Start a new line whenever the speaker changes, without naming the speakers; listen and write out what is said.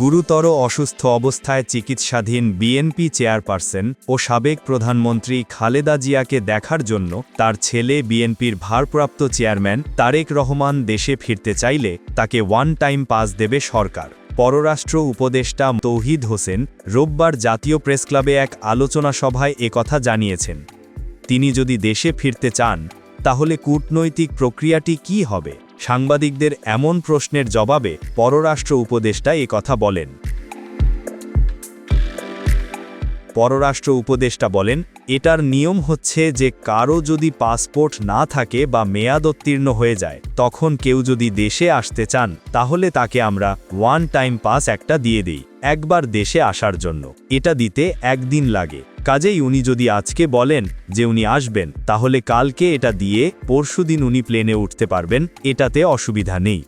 গুরুতর অসুস্থ অবস্থায় চিকিৎসাধীন বিএনপি চেয়ারপারসন ও সাবেক প্রধানমন্ত্রী খালেদা জিয়াকে দেখার জন্য তার ছেলে বিএনপির ভারপ্রাপ্ত চেয়ারম্যান তারেক রহমান দেশে ফিরতে চাইলে তাকে ওয়ান টাইম পাস দেবে সরকার। পররাষ্ট্র উপদেষ্টা তৌহিদ হোসেন রোববার জাতীয় প্রেসক্লাবে এক আলোচনা সভায় একথা জানিয়েছেন। তিনি যদি দেশে ফিরতে চান, তাহলে কূটনৈতিক প্রক্রিয়াটি কি হবে? সাংবাদিকদের এমন প্রশ্নের জবাবে পররাষ্ট্র উপদেষ্টা কথা বলেন। পররাষ্ট্র উপদেষ্টা বলেন, এটার নিয়ম হচ্ছে যে কারও যদি পাসপোর্ট না থাকে বা মেয়াদোত্তীর্ণ হয়ে যায়, তখন কেউ যদি দেশে আসতে চান, তাহলে তাকে আমরা ওয়ান টাইম পাস একটা দিয়ে দিই, একবার দেশে আসার জন্য। এটা দিতে একদিন লাগে। কাজেই উনি যদি আজকে বলেন যে উনি আসবেন, তাহলে কালকে এটা দিয়ে পরশুদিন উনি প্লেনে উঠতে পারবেন, এটাতে অসুবিধা নেই।